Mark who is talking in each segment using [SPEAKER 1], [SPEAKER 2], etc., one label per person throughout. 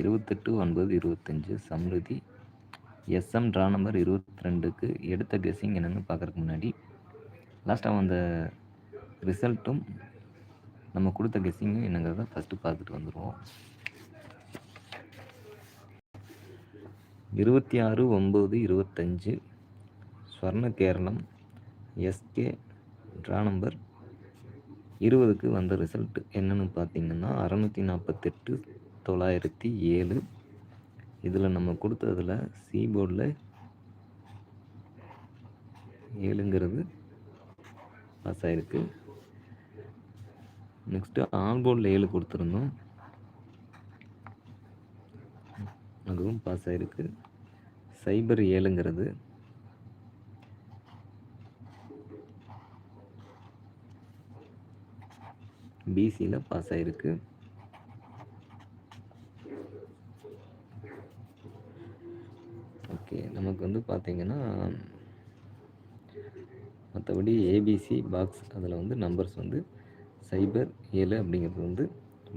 [SPEAKER 1] இருபத்தெட்டு ஒன்பது இருபத்தஞ்சு சம்ருதி. எஸ்எம் ட்ரா நம்பர் இருபத்தி ரெண்டுக்கு எடுத்த கெஸ்ஸிங் என்னென்னு பார்க்குறதுக்கு முன்னாடி லாஸ்ட்டாக அந்த ரிசல்ட்டும் நம்ம கொடுத்த கெஸ்ஸிங்கும் என்னங்கிறத ஃபஸ்ட்டு பார்த்துட்டு வந்துடுவோம் இருபத்தி ஆறு ஒம்பது இருபத்தஞ்சு Swarna Keralam SK draw number இருபதுக்கு வந்த ரிசல்ட் என்னென்னு பார்த்தீங்கன்னா அறநூற்றி நாற்பத்தெட்டு தொள்ளாயிரத்தி ஏழு. இதில் நம்ம கொடுத்ததில் சி போர்டில் ஏழுங்கிறது பாஸ் ஆகிருக்கு நெக்ஸ்ட்டு ஆல் போர்டில் ஏழு கொடுத்துருந்தோம். அதுவும் பாஸ் ஆகிருக்கு சைபர் ஏழுங்கிறது. பிசியில் பாஸ் ஆகிருக்கு ஓகே நமக்கு வந்து பார்த்திங்கன்னா மற்றபடி ஏபிசி பாக்ஸ் அதில் வந்து நம்பர்ஸ் வந்து சைபர் ஏழு அப்படிங்கிறது வந்து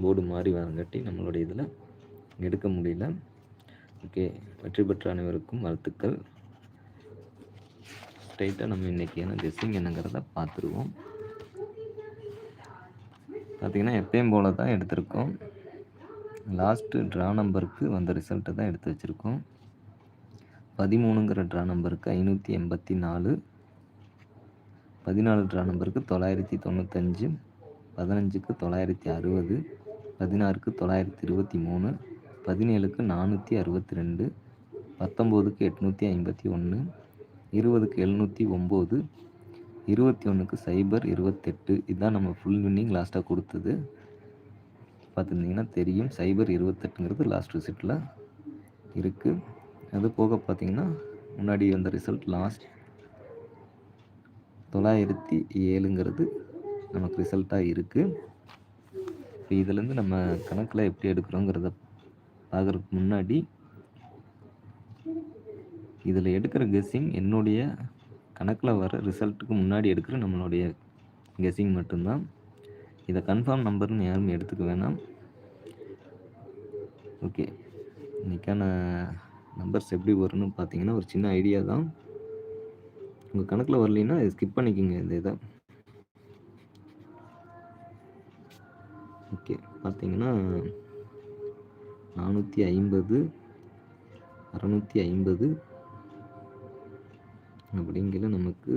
[SPEAKER 1] போர்டு மாறி வரங்காட்டி நம்மளுடைய இதில் எடுக்க முடியல. ஓகே வெற்றி பெற்ற அனைவருக்கும் வாழ்த்துக்கள். ஸ்ட்ரைட்டாக நம்ம இன்றைக்கி என்ன கெஸ்ஸிங் என்னங்கிறத பார்த்துருவோம் பார்த்திங்கன்னா எப்பயும் போல தான் எடுத்திருக்கோம். லாஸ்ட்டு ட்ரா நம்பருக்கு வந்த ரிசல்ட்டை தான் எடுத்து வச்சுருக்கோம். பதிமூணுங்கிற ட்ரா நம்பருக்கு ஐநூற்றி எண்பத்தி நாலு பதினாலு ட்ரா நம்பருக்கு தொள்ளாயிரத்தி தொண்ணூத்தஞ்சு பதினஞ்சுக்கு தொள்ளாயிரத்தி அறுபது பதினாறுக்கு தொள்ளாயிரத்தி இருபத்தி மூணு பதினேழுக்கு நானூற்றி அறுபத்தி ரெண்டு பத்தொம்போதுக்கு எட்நூற்றி ஐம்பத்தி ஒன்று இருபதுக்கு எழுநூற்றி ஒம்பது இருபத்தி ஒன்றுக்கு சைபர் இருபத்தெட்டு. இதுதான் நம்ம ஃபுல் வின்னிங் லாஸ்ட்டாக கொடுத்தது. பார்த்துருந்தீங்கன்னா தெரியும். சைபர் இருபத்தெட்டுங்கிறது லாஸ்ட் ரிசல்ட்டில் இருக்குது அது போக பார்த்தீங்கன்னா முன்னாடி வந்த ரிசல்ட் லாஸ்ட் தொள்ளாயிரத்தி ஏழுங்கிறது நமக்கு ரிசல்ட்டாக இருக்குது இப்போ இதுலேருந்து நம்ம கணக்கில் எப்படி எடுக்கிறோங்கிறத பார்க்குறதுக்கு முன்னாடி இதில் எடுக்கிற கெஸ்ஸிங் என்னுடைய கணக்கில் வர ரிசல்ட்டுக்கு முன்னாடி எடுக்கிற நம்மளுடைய கெஸ்ஸிங் மட்டும்தான். இதை கன்ஃபார்ம் நம்பர்னு யாரும் எடுத்துக்க வேணாம். ஓகே இன்றைக்கான நம்பர்ஸ் எப்படி வரும்னு பார்த்தீங்கன்னா ஒரு சின்ன ஐடியா தான். உங்கள் கணக்கில் வரலைன்னா ஸ்கிப் பண்ணிக்கிங்க இந்த இதை. ஓகே பார்த்தீங்கன்னா நானூற்றி ஐம்பது அறநூற்றி ஐம்பது அப்படிங்கிற நமக்கு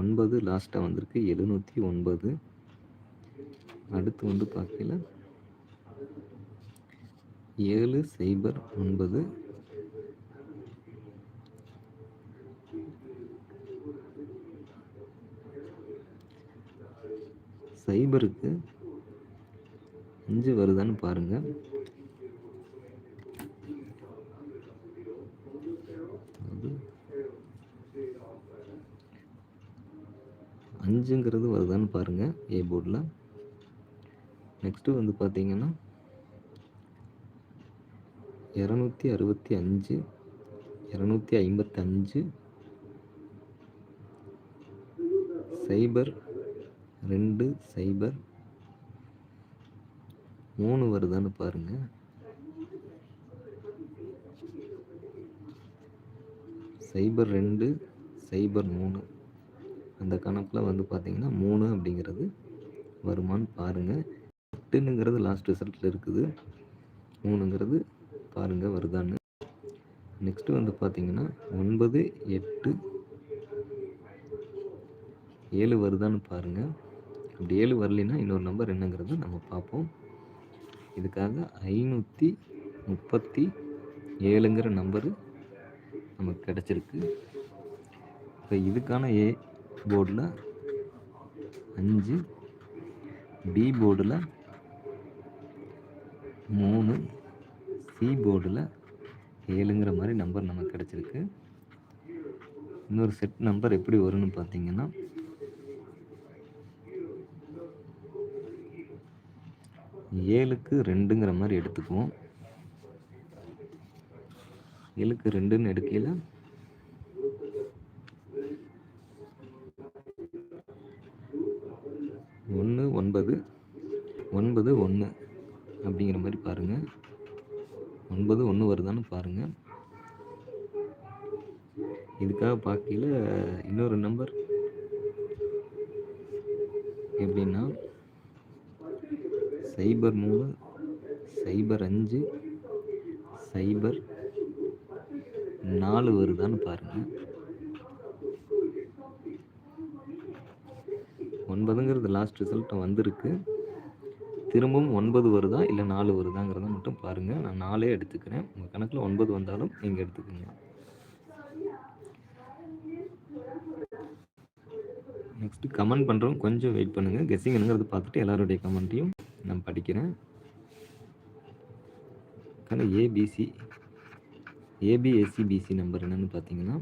[SPEAKER 1] ஒன்பது லாஸ்ட்டாக வந்திருக்கு எழுநூற்றி ஒன்பது. அடுத்து வந்து பார்க்கல ஏழு சைபர் ஒன்பது சைபருக்கு அஞ்சு வருதான்னு பாருங்கள் அஞ்சுங்கிறது வருதான்னு பாருங்கள் ஏ போர்டில் நெக்ஸ்ட்டு வந்து பார்த்தீங்கன்னா இரநூத்தி அறுபத்தி அஞ்சு இரநூத்தி ஐம்பத்தஞ்சு சைபர் ரெண்டு சைபர் மூணு வருதான்னு பாருங்கள் சைபர் ரெண்டு சைபர் மூணு. அந்த கணக்கில் வந்து பார்த்திங்கன்னா மூணு அப்படிங்கிறது வருமானு பாருங்கள் எட்டுனுங்கிறது லாஸ்ட் ரிசல்ட்டில் இருக்குது. மூணுங்கிறது பாருங்கள் வருதான்னு. நெக்ஸ்ட்டு வந்து பார்த்திங்கன்னா ஒன்பது எட்டு ஏழு வருதான்னு பாருங்கள் அப்படி ஏழு வரலைன்னா இன்னொரு நம்பர் என்னங்கிறது நம்ம பார்ப்போம். இதுக்காக ஐநூற்றி முப்பத்தி ஏழுங்கிற நம்பரு நமக்கு கிடச்சிருக்கு. இப்போ இதுக்கான ஏ போர்டில் அஞ்சு பி போர்டில் மூணு சி போர்டில் ஏழுங்கிற மாதிரி நம்பர் நமக்கு கிடச்சிருக்கு. இன்னொரு செட் நம்பர் எப்படி வரும்னு பார்த்தீங்கன்னா ஏழுக்கு ரெண்டுங்கிற மாதிரி எடுத்துக்குவோம். ஏழுக்கு ரெண்டுன்னு எடுக்கையில் ஒன்று ஒன்பது ஒன்பது ஒன்று அப்படிங்கிற மாதிரி பாருங்கள் ஒன்பது ஒன்று வருதான்னு பாருங்கள் இதுக்காக பார்க்கையில் இன்னொரு நம்பர் எப்படின்னா சைபர் மூணு சைபர் அஞ்சு சைபர் நாலு வருதான்னு பாருங்கள் ஒன்பதுங்கிறது லாஸ்ட் ரிசல்ட் வந்திருக்கு. திரும்பவும் ஒன்பது வருதா இல்லை நாலு வருதாங்கிறத மட்டும் பாருங்கள் நான் நாலே எடுத்துக்கிறேன். உங்கள் கணக்கில் ஒன்பது வந்தாலும் நீங்கள் எடுத்துக்கோங்க. நெக்ஸ்ட்டு கமெண்ட் பண்ணுறோம் கொஞ்சம் வெயிட் பண்ணுங்கள் கெஸ்ஸிங் பார்த்துட்டு எல்லாருடைய கமெண்ட்டையும் நான் படிக்கிறேன். ஆனால் ஏபிசி ஏபிஎஸ்சிபிசி நம்பர் என்னன்னு பார்த்தீங்கன்னா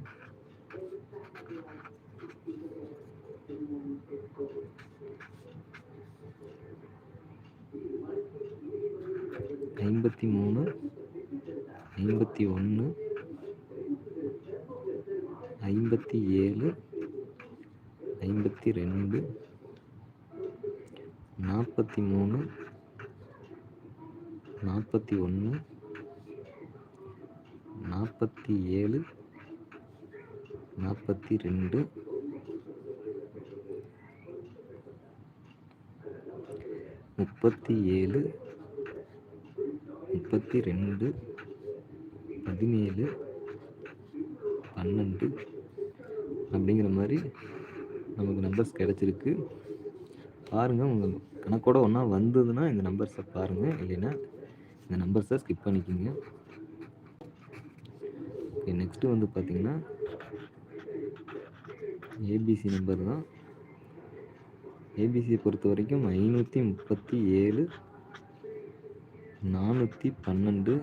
[SPEAKER 1] ஐம்பத்தி மூணு ஐம்பத்தி ஒன்று ஐம்பத்தி ஏழு ஐம்பத்தி ரெண்டு நாற்பத்தி மூணு நாற்பத்தி ஒன்று நாற்பத்தி ஏழு நாற்பத்தி ரெண்டு முப்பத்தி ஏழு முப்பத்தி ரெண்டு பதினேழு பன்னெண்டு. அப்படிங்கிற மாதிரி நமக்கு நம்பர்ஸ் கிடச்சிருக்கு. பாருங்கள் உங்கள் கணக்கோட ஒன்றா வந்ததுன்னா இந்த நம்பர்ஸை பாருங்கள் இல்லைன்னா இந்த நம்பர்ஸை ஸ்கிப் பண்ணிக்கோங்க. ஓகே நெக்ஸ்ட்டு வந்து பார்த்தீங்கன்னா ஏபிசி நம்பர் தான். ஏபிசியை பொறுத்த வரைக்கும் ஐநூற்றி முப்பத்தி ஏழு நானூற்றி பன்னெண்டு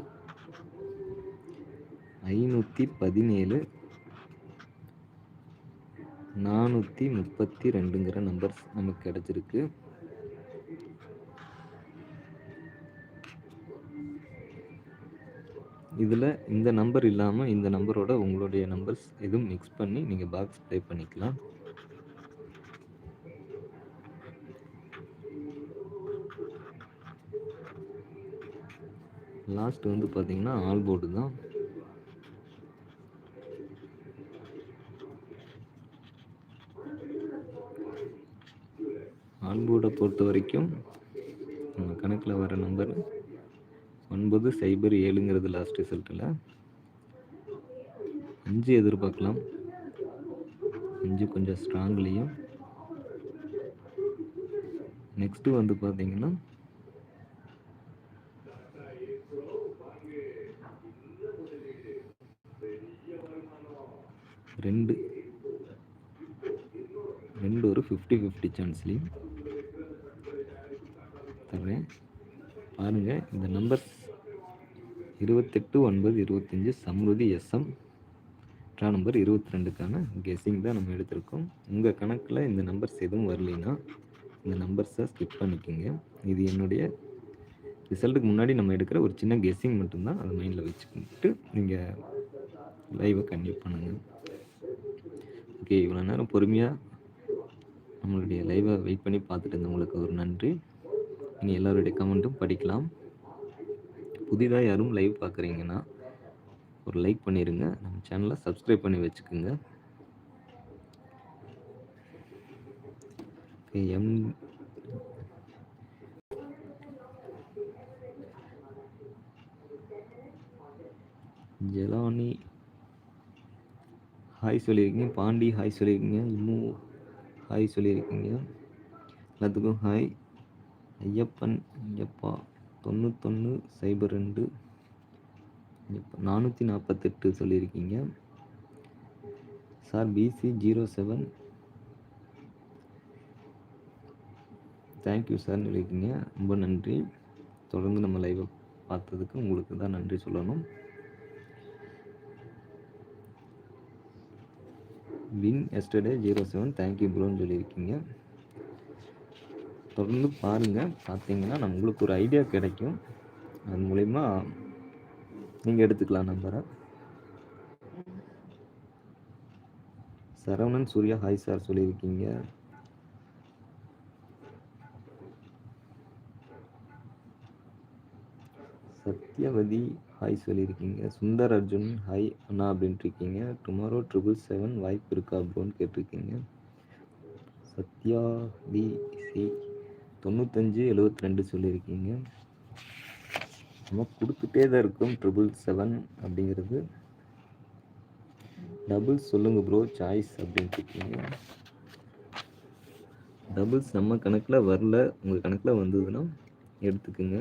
[SPEAKER 1] ஐநூற்றி பதினேழு நானூற்றி முப்பத்தி ரெண்டுங்கிற நம்பர்ஸ் நமக்கு கிடச்சிருக்கு. இதில் இந்த நம்பர் இல்லாமல் இந்த நம்பரோட உங்களுடைய நம்பர்ஸ் எதுவும் மிக்ஸ் பண்ணி நீங்கள் பாக்ஸ் ப்ளே பண்ணிக்கலாம். லாஸ்ட் வந்து பார்த்தீங்கன்னா ஆல்போர்டு தான் ஆல் போர்டை பொறுத்த வரைக்கும் நம்ம கணக்கில் வர நம்பர் ஒன்பது சைபர் ஏழுங்கிறது லாஸ்ட் ரிசல்ட்டில் அஞ்சு எதிர்பார்க்கலாம். அஞ்சு கொஞ்சம் ஸ்ட்ராங்லேயும் நெக்ஸ்ட்டு வந்து பார்த்தீங்கன்னா ரெண்டு. ரெண்டு ஒரு ஃபிஃப்டி ஃபிஃப்டி சான்ஸ்லேயும் தர்றேன் பாருங்கள் இந்த நம்பர் இருபத்தெட்டு ஒன்பது இருபத்தஞ்சி சம்ருதி எஸ்எம் ட்ரா நம்பர் இருபத்தி ரெண்டுக்கான கெஸ்ஸிங் தான் நம்ம எடுத்திருக்கோம். உங்கள் கணக்கில் இந்த நம்பர்ஸ் எதுவும் வரலைன்னா இந்த நம்பர்ஸை ஸ்கிப் பண்ணிக்கோங்க. இது என்னுடைய ரிசல்ட்டுக்கு முன்னாடி நம்ம எடுக்கிற ஒரு சின்ன கெஸ்ஸிங் மட்டும்தான் அதை மைண்டில் வச்சுக்கிட்டு நீங்கள் லைவை கன்டினியூ பண்ணுங்கள் ஓகே இவ்வளோ நேரம் பொறுமையாக நம்மளுடைய லைவை வெயிட் பண்ணி பார்த்துட்டு இருந்தவங்களுக்கு ஒரு நன்றி. நீ எல்லோருடைய கமெண்ட்டும் படிக்கலாம். புதிதாக யாரும் லைவ் பார்க்குறீங்கன்னா ஒரு லைக் பண்ணிடுங்க நம்ம சேனலை சப்ஸ்கிரைப் பண்ணி வச்சுக்கோங்க. எம் ஜெலானி. ஹாய் சொல்லியிருக்கீங்க பாண்டி ஹாய் சொல்லியிருக்கீங்க இம்மு ஹாய் சொல்லியிருக்கீங்க எல்லாத்துக்கும் ஹாய் ஐயப்பன் ஐயப்பா. தொண்ணூத்தொன்று சைபர் ரெண்டு. நானூற்றி நாற்பத்தெட்டு சொல்லியிருக்கீங்க. Sir PC zero seven. Thank you sir சொல்லியிருக்கீங்க. ரொம்ப நன்றி. தொடர்ந்து நம்ம லைவை பார்த்ததுக்கு உங்களுக்கு தான் நன்றி சொல்லணும். Win yesterday zero seven thank you ப்ரோன்னு சொல்லியிருக்கீங்க. தொடர்ந்து பாருங்கள் பார்த்தீங்கன்னா நம்ம உங்களுக்கு ஒரு ஐடியா கிடைக்கும். அது மூலிமா நீங்கள் எடுத்துக்கலாம் நம்பரை சரவணன் சூர்யா ஹாய் சார் சொல்லியிருக்கீங்க. சத்யவதி ஹாய் சொல்லியிருக்கீங்க. சுந்தர் அர்ஜுன் ஹாய் அண்ணா அப்படின்ட்டு இருக்கீங்க டுமாரோ ட்ரிபிள் செவன் வாய்ப்பு இருக்கா அப்படின்னு கேட்டிருக்கீங்க. சத்யா வி சி தொண்ணூத்தஞ்சு எழுபத்தி ரெண்டு சொல்லியிருக்கீங்க. நம்ம கொடுத்துட்டே தான் இருக்கும். ட்ரிபிள் செவன் அப்படிங்கிறது. டபுள் சொல்லுங்கள் ப்ரோ சாய்ஸ் அப்படின்ட்டு இருக்கீங்க. டபுள்ஸ் நம்ம கணக்கில் வரல. உங்கள் கணக்கில் வந்ததுன்னா எடுத்துக்குங்க.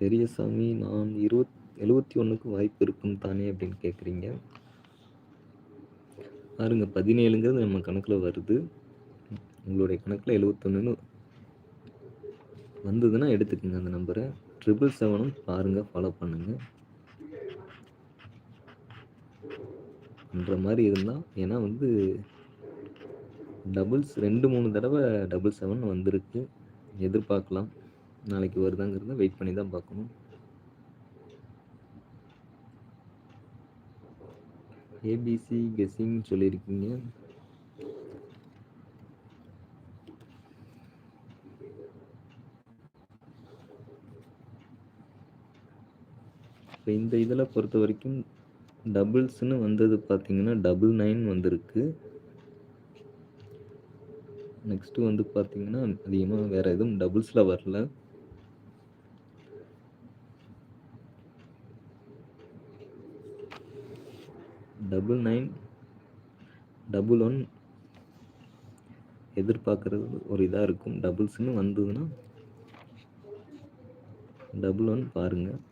[SPEAKER 1] பெரியசாமி நான் இருபத் எழுபத்தி ஒன்றுக்கு வாய்ப்பு இருக்கும் தானே அப்படின்னு கேட்குறீங்க பாருங்கள் பதினேழுங்கிறது நம்ம கணக்கில் வருது. உங்களுடைய கணக்கில் எழுபத்தொன்னுன்னு வந்ததுன்னா எடுத்துக்கோங்க அந்த நம்பரை. ட்ரிபிள் செவனும் பாருங்கள் ஃபாலோ பண்ணுங்கள் பண்ணுற மாதிரி இருந்தால் ஏன்னா வந்து டபுள்ஸ் ரெண்டு மூணு தடவை டபுள் செவன் வந்திருக்கு. எதிர்பார்க்கலாம். நாளைக்கு வருதாங்கிறத வெயிட் பண்ணி தான் பார்க்கணும். ஏபிசி கெஸ்ஸிங் சொல்லியிருக்கீங்க. இப்போ இந்த இதில் பொறுத்த வரைக்கும் டபுள்ஸ்னு வந்தது பார்த்தீங்கன்னா டபுள் நைன் வந்திருக்கு. நெக்ஸ்ட்டு வந்து பார்த்தீங்கன்னா அதிகமாக வேறு எதுவும் டபுள்ஸில் வரல. டபுள் நைன் டபுள் ஒன் எதிர்பார்க்குறது ஒரு இதாக இருக்கும். டபுள்ஸ்னு வந்ததுன்னா டபுள் ஒன் பாருங்கள்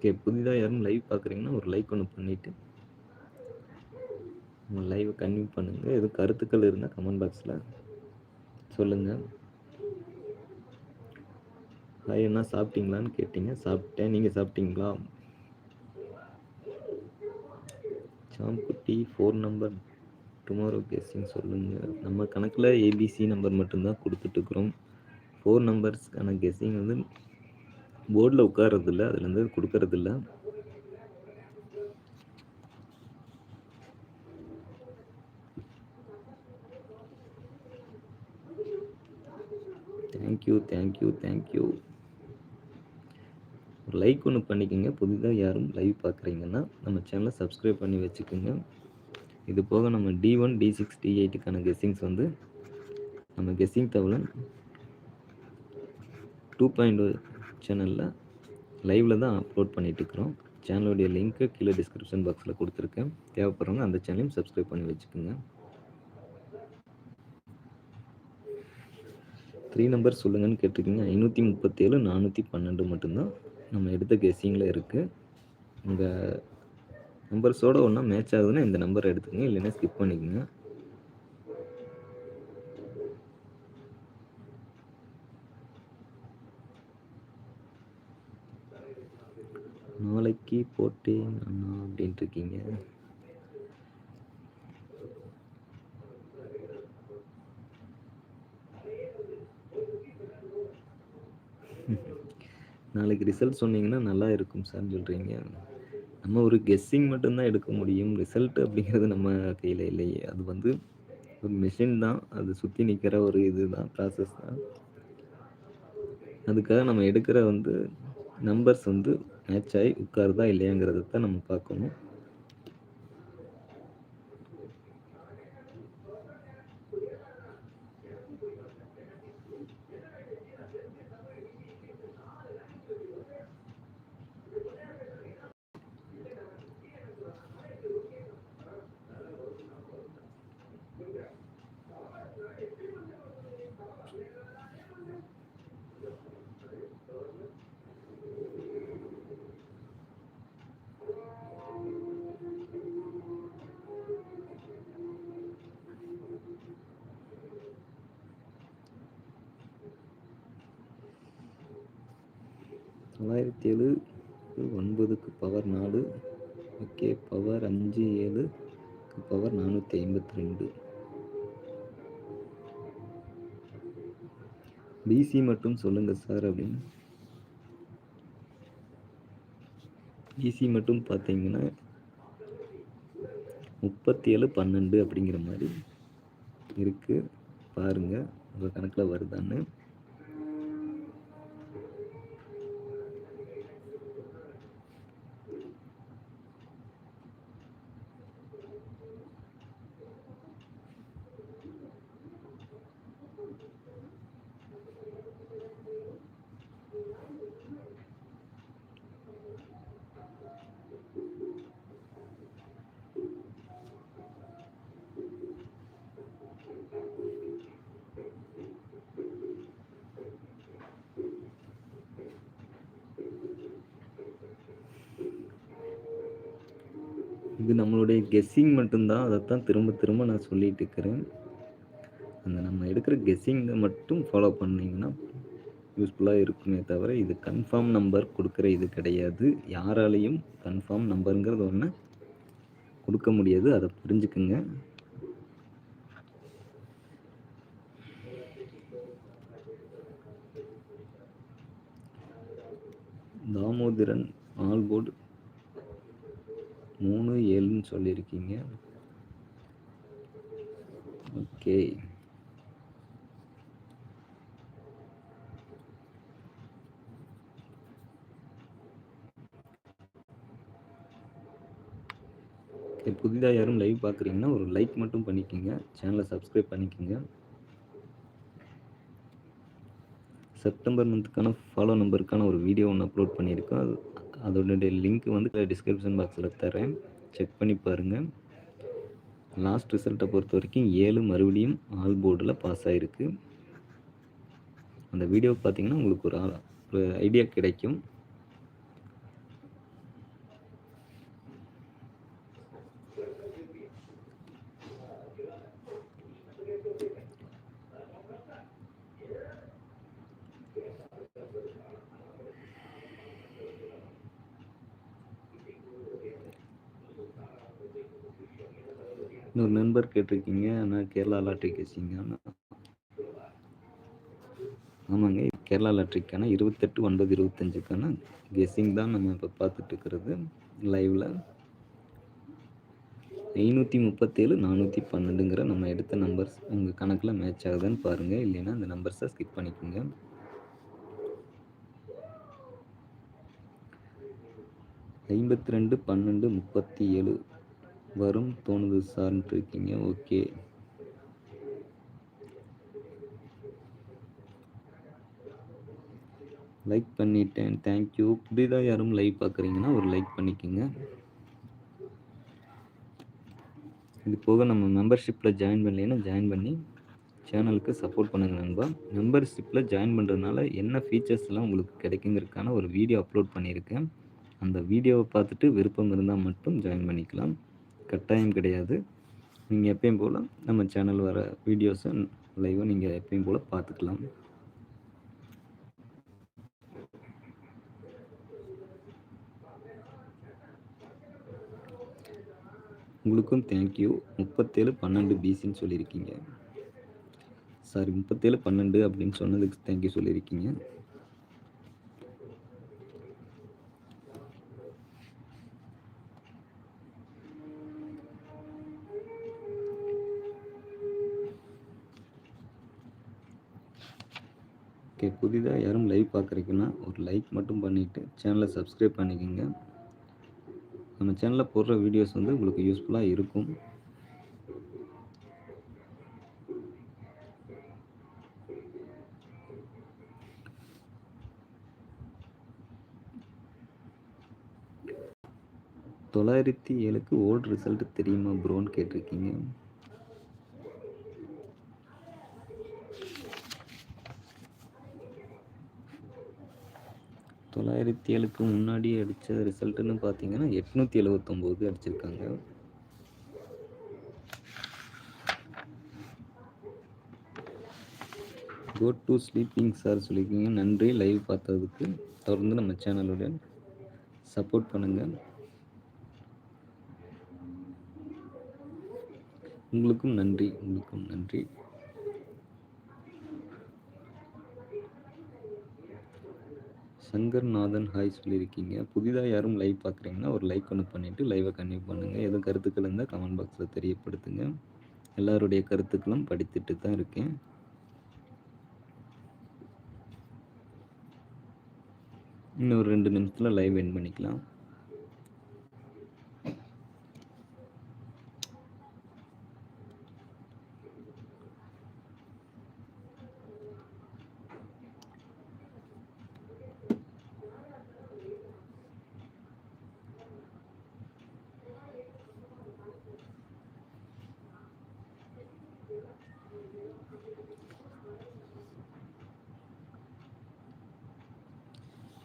[SPEAKER 1] ஓகே புதிதாக யாரும் லைவ் பார்க்குறீங்கன்னா ஒரு லைக் ஒன்று பண்ணிவிட்டு உங்கள் லைவை கன்வியூ பண்ணுங்கள் எதுவும் கருத்துக்கள் இருந்தால் கமெண்ட் பாக்ஸில் சொல்லுங்கள் ஹாய் என்ன சாப்பிட்டீங்களான்னு கேட்டீங்க. சாப்பிட்டேன். நீங்கள் சாப்பிட்டீங்களா? சாம்புட்டி ஃபோர் நம்பர் டுமாரோ கேஸிங் சொல்லுங்கள் நம்ம கணக்கில் ஏபிசி நம்பர் மட்டும்தான் கொடுத்துட்ருக்குறோம் ஃபோர் நம்பர்ஸ்க்கான கெஸ்ஸிங் வந்து போர்டில் உட்காரதில்ல அதுலேருந்து கொடுக்கறதில்ல. Thank you thank you thank you ஒரு லைக் ஒன்று பண்ணிக்கோங்க. புதிதாக யாரும் லைவ் பார்க்குறீங்கன்னா நம்ம சேனலை சப்ஸ்கிரைப் பண்ணி வச்சுக்கோங்க. இது போக நம்ம D one D six D எயிட்டுக்கான guessings வந்து நம்ம கெஸ்ஸிங் தவளன் டூ பாயிண்ட் சேனலில் லைவில் தான் அப்லோட் பண்ணிகிட்ருக்குறோம் சேனலுடைய லிங்க்கு கீழே டிஸ்கிரிப்ஷன் பாக்ஸில் கொடுத்துருக்கேன். தேவைப்படுறவங்க அந்த சேனலையும் சப்ஸ்கிரைப் பண்ணி வச்சுக்கோங்க. த்ரீ நம்பர் சொல்லுங்கன்னு கேட்டிருக்கீங்க. ஐநூற்றி முப்பத்தேழு நானூற்றி பன்னெண்டு மட்டும்தான். நம்ம எடுத்த கெஸிங்கில் இருக்குது உங்கள் நம்பர்ஸோடு ஒன்றா மேட்ச் ஆகுதுன்னா இந்த நம்பர் எடுத்துக்கோங்க. இல்லைன்னா ஸ்கிப் பண்ணிக்கோங்க. நாளைக்கு போட்டேன் அண்ணா அப்படின்ட்டு இருக்கீங்க நாளைக்கு ரிசல்ட் சொன்னீங்கன்னா நல்லா இருக்கும் சார் சொல்கிறீங்க நம்ம ஒரு கெஸ்ஸிங் மட்டும்தான் எடுக்க முடியும். ரிசல்ட் அப்படிங்கிறது நம்ம கையில் இல்லையே. அது வந்து ஒரு மிஷின் தான். அது சுற்றி நிற்கிற ஒரு இது தான் ப்ராசஸ் தான். அதுக்காக நம்ம எடுக்கிற வந்து நம்பர்ஸ் வந்து மேட்ச் ஆகி உட்காருதா இல்லையாங்கிறத தான் நம்ம பார்க்கணும். தொள்ளாயிரத்தி ஏழு ஒன்பதுக்கு பவர் நாலு. ஓகே பவர் அஞ்சு ஏழுக்கு பவர் நானூற்றி ஐம்பத்தி ரெண்டு பிசி மட்டும் சொல்லுங்கள் சார் அப்படின்னு. பிசி மட்டும் பார்த்தீங்கன்னா முப்பத்தி ஏழு பன்னெண்டு அப்படிங்கிற மாதிரி இருக்குது பாருங்கள் உங்கள் கணக்கில் வருதான்னு இது நம்மளுடைய கெஸ்ஸிங் மட்டும்தான். அதைத்தான் திரும்ப திரும்ப நான் சொல்லிட்டு இருக்கிறேன். அந்த நம்ம எடுக்கிற கெஸ்ஸிங்கை மட்டும் ஃபாலோ பண்ணிங்கன்னா யூஸ்ஃபுல்லாக இருக்குமே தவிர இது கன்ஃபார்ம் நம்பர் கொடுக்குற இது கிடையாது. யாராலையும் கன்ஃபார்ம் நம்பருங்கிறது ஒன்று கொடுக்க முடியாது. அதை புரிஞ்சுக்குங்க. தாமோதரன் ஆல்போர்டு மூணு இருக்கீங்க ஓகே. புதிதாக யாரும் லைவ் பார்க்குறீங்கன்னா ஒரு லைக் மட்டும் பண்ணிக்கோங்க. சேனலை சப்ஸ்கிரைப் பண்ணிக்கோங்க. செப்டம்பர் மந்த்துக்கான ஃபாலோ நம்பருக்கான ஒரு வீடியோ ஒன்று அப்லோட் பண்ணியிருக்கோம். அது அதோடைய லிங்க் வந்து டிஸ்கிரிப்ஷன் பாக்ஸில் தரேன் செக் பண்ணி பாருங்கள் லாஸ்ட் ரிசல்ட்டை பொறுத்த வரைக்கும் ஏழு மறுபடியும் ஆல் போர்டில் பாஸ் ஆகிருக்கு அந்த வீடியோ பார்த்தீங்கன்னா உங்களுக்கு ஒரு ஒரு ஐடியா கிடைக்கும். இன்னொரு நண்பர் கேட்டிருக்கீங்க. ஆனால் கேரளா லாட்ரி கேசிங்க ஆமாங்க. கேரளா லாட்ரிக்கான இருபத்தெட்டு ஒன்பது இருபத்தஞ்சுக்கான கெஸ்ஸிங் தான் நம்ம இப்போ பார்த்துட்டு இருக்கிறது லைவில். ஐநூற்றி முப்பத்தேழு நானூற்றி பன்னெண்டுங்கிற நம்ம எடுத்த நம்பர்ஸ் உங்கள் கணக்கில் மேட்ச் ஆகுதுன்னு பாருங்கள் இல்லைன்னா அந்த நம்பர்ஸை ஸ்கிப் பண்ணிக்கோங்க. ஐம்பத்தி ரெண்டு பன்னெண்டு முப்பத்தி ஏழு வரும் தோணுது சார்ன்ட்டு இருக்கீங்க. ஓகே. லைக் பண்ணிட்டேன். தேங்க்யூ புதிதாக யாரும் லைவ் பார்க்குறீங்கன்னா ஒரு லைக் பண்ணிக்கோங்க. இது போக நம்ம மெம்பர்ஷிப்பில் ஜாயின் பண்ணலைன்னா ஜாயின் பண்ணி சேனலுக்கு சப்போர்ட் பண்ணுங்கள் நண்பா. மெம்பர்ஷிப்பில் ஜாயின் பண்ணுறதுனால என்ன ஃபீச்சர்ஸ்லாம் உங்களுக்கு கிடைக்குங்கிறதுக்கான ஒரு வீடியோ அப்லோட் பண்ணியிருக்கேன். அந்த வீடியோவை பார்த்துட்டு விருப்பம் இருந்தால் மட்டும் ஜாயின் பண்ணிக்கலாம். கட்டாயம் கிடையாது. நீங்கள் எப்பயும் போல் நம்ம சேனல் வர வீடியோஸும் லைவும் நீங்கள் எப்பயும் போல் பார்த்துக்கலாம். உங்களுக்கும் தேங்க்யூ முப்பத்தேழு பன்னெண்டு பிசின்னு சொல்லியிருக்கீங்க. சாரி முப்பத்தேழு பன்னெண்டு அப்படின்னு சொன்னதுக்கு தேங்க்யூ சொல்லியிருக்கீங்க. ஓகே புதிதாக யாரும் லைவ் பார்க்குறீங்கன்னா ஒரு லைக் மட்டும் பண்ணிவிட்டு சேனலை சப்ஸ்கிரைப் பண்ணிக்கோங்க. நம்ம சேனலில் போடுற வீடியோஸ் வந்து உங்களுக்கு யூஸ்ஃபுல்லாக இருக்கும். தொள்ளாயிரத்தி ஏழுக்கு ஓல்டு ரிசல்ட் தெரியுமா ப்ரோன்னு கேட்டிருக்கீங்க. தொள்ளாயிரத்தி ஏழுக்கு முன்னாடி அடித்த ரிசல்ட்டுன்னு பார்த்தீங்கன்னா எட்நூற்றி எழுவத்தொம்போது அடிச்சிருக்காங்க. கோ டு ஸ்லீப்பிங் சார் சொல்லியிருக்கீங்க நன்றி. லைவ் பார்த்ததுக்கு தொடர்ந்து நம்ம சேனலுடன் சப்போர்ட் பண்ணுங்கள் உங்களுக்கும் நன்றி. உங்களுக்கும் நன்றி. சங்கர்நாதன் ஹாய் சொல்லியிருக்கீங்க. புதிதாக யாரும் லைவ் பார்க்குறீங்கன்னா ஒரு லைக் ஒன்று பண்ணிவிட்டு லைவை கன்டினியூ பண்ணுங்கள் எதுவும் கருத்துக்கள் இருந்தால் கமெண்ட் பாக்ஸில் தெரியப்படுத்துங்க. எல்லாருடைய கருத்துக்களும் படித்துட்டு தான் இருக்கேன். இன்னும் ஒரு ரெண்டு நிமிஷத்தில் லைவ் என் பண்ணிக்கலாம்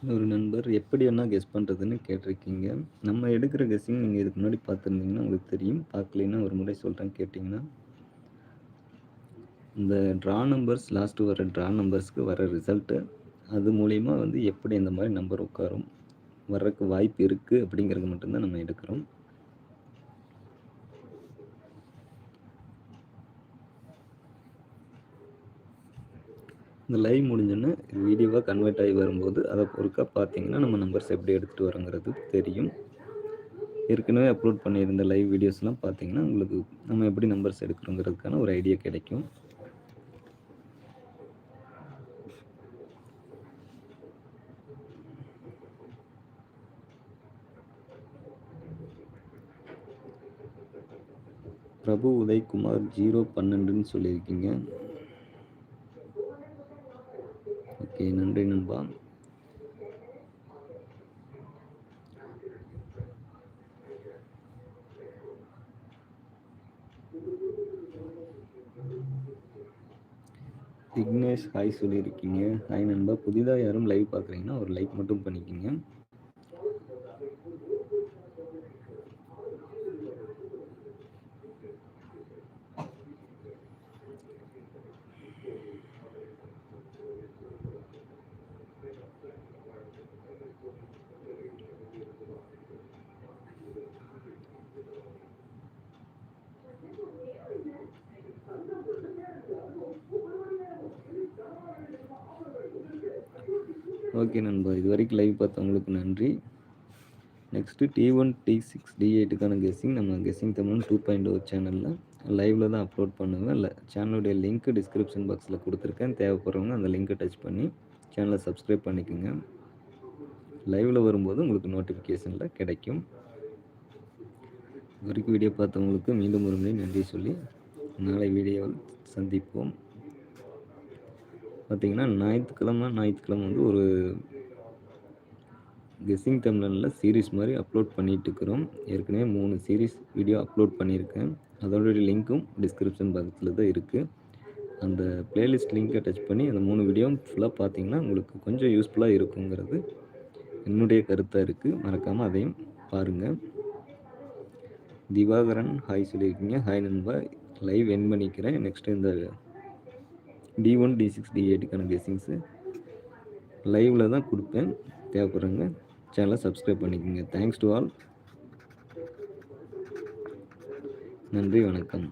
[SPEAKER 1] ஒரு எப்படி என்ன கெஸ் பண்ணுறதுன்னு கேட்டிருக்கீங்க. நம்ம எடுக்கிற கெஸ்ஸிங் நீங்கள் இதுக்கு முன்னாடி பார்த்துருந்தீங்கன்னா உங்களுக்கு தெரியும். பார்க்கலைன்னா ஒரு முறை சொல்கிறேன் கேட்டிங்கன்னா. இந்த ட்ரா நம்பர்ஸ் லாஸ்ட்டு வர ட்ரா நம்பர்ஸ்க்கு வர ரிசல்ட்டு அது மூலிமா வந்து எப்படி இந்த மாதிரி நம்பர் உட்காரும் வர்றதுக்கு வாய்ப்பு இருக்குது அப்படிங்கிறது மட்டும்தான் நம்ம எடுக்கிறோம். இந்த லைவ் முடிஞ்சோன்னே வீடியோவாக கன்வெர்ட் ஆகி வரும்போது அதை பொறுக்கா பார்த்தீங்கன்னா நம்ம நம்பர்ஸ் எப்படி எடுத்துகிட்டு வரோங்கிறது தெரியும். ஏற்கனவே அப்லோட் பண்ணியிருந்த லைவ் வீடியோஸ்லாம் பார்த்தீங்கன்னா உங்களுக்கு நம்ம எப்படி நம்பர்ஸ் எடுக்கிறோங்கிறதுக்கான ஒரு ஐடியா கிடைக்கும். பிரபு உதய்குமார் ஜீரோ பன்னெண்டுன்னு சொல்லியிருக்கீங்க. ஓகே நன்றி நண்பா. விக்னேஷ் ஹாய் சொல்லியிருக்கீங்க. ஹாய் நண்பா. புதிதாக யாரும் லைவ் பார்க்குறீங்கன்னா ஒரு லைக் மட்டும் பண்ணிக்கிங்க. ஓகே நண்பா. இது வரைக்கும் லைவ் பார்த்தவங்களுக்கு நன்றி. Next D one D six D எயிட்டுக்கான guessing நம்ம guessing Tamil two point O சேனலில் லைவில் தான் அப்லோட் பண்ணுவேன் இல்லை சேனலுடைய லிங்க் டிஸ்கிரிப்ஷன் பாக்ஸில் கொடுத்துருக்கேன். தேவைப்படுறவங்க அந்த லிங்க்கை டச் பண்ணி சேனலை சப்ஸ்கிரைப் பண்ணிக்கோங்க. லைவில் வரும்போது உங்களுக்கு நோட்டிஃபிகேஷனில் கிடைக்கும். வரைக்கும் வீடியோ பார்த்தவங்களுக்கு மீண்டும் ஒரு முறை நன்றி சொல்லி நாளை வீடியோவில் சந்திப்போம். பார்த்திங்கன்னா ஞாயிற்றுக்கிழமை ஞாயிற்றுக்கிழமை வந்து ஒரு கெஸ்ஸிங் தமிழனில் சீரீஸ் மாதிரி அப்லோட் பண்ணிகிட்டு இருக்கிறோம் ஏற்கனவே மூணு சீரீஸ் வீடியோ அப்லோட் பண்ணியிருக்கேன். அதோடைய லிங்க்கும் டிஸ்கிரிப்ஷன் பாக்ஸில் தான் இருக்குது அந்த பிளேலிஸ்ட் லிங்க்கை டச் பண்ணி அந்த மூணு வீடியோவும் ஃபுல்லாக பார்த்தீங்கன்னா உங்களுக்கு கொஞ்சம் யூஸ்ஃபுல்லாக இருக்குங்கிறது என்னுடைய கருத்தாக இருக்குது மறக்காமல் அதையும் பாருங்கள் திவாகரன் ஹாய் சொல்லியிருக்கீங்க. ஹாய் நண்பா. லைவ் என் பண்ணிக்கிறேன். நெக்ஸ்ட்டு இந்த D one D six D எயிட்டுக்கான கெஸ்ஸிங்ஸு லைவில் தான் கொடுப்பேன். தேவைப்படுறவங்க சேனலை சப்ஸ்கிரைப் பண்ணிக்கோங்க. தேங்க்ஸ் டு ஆல் நன்றி வணக்கம்.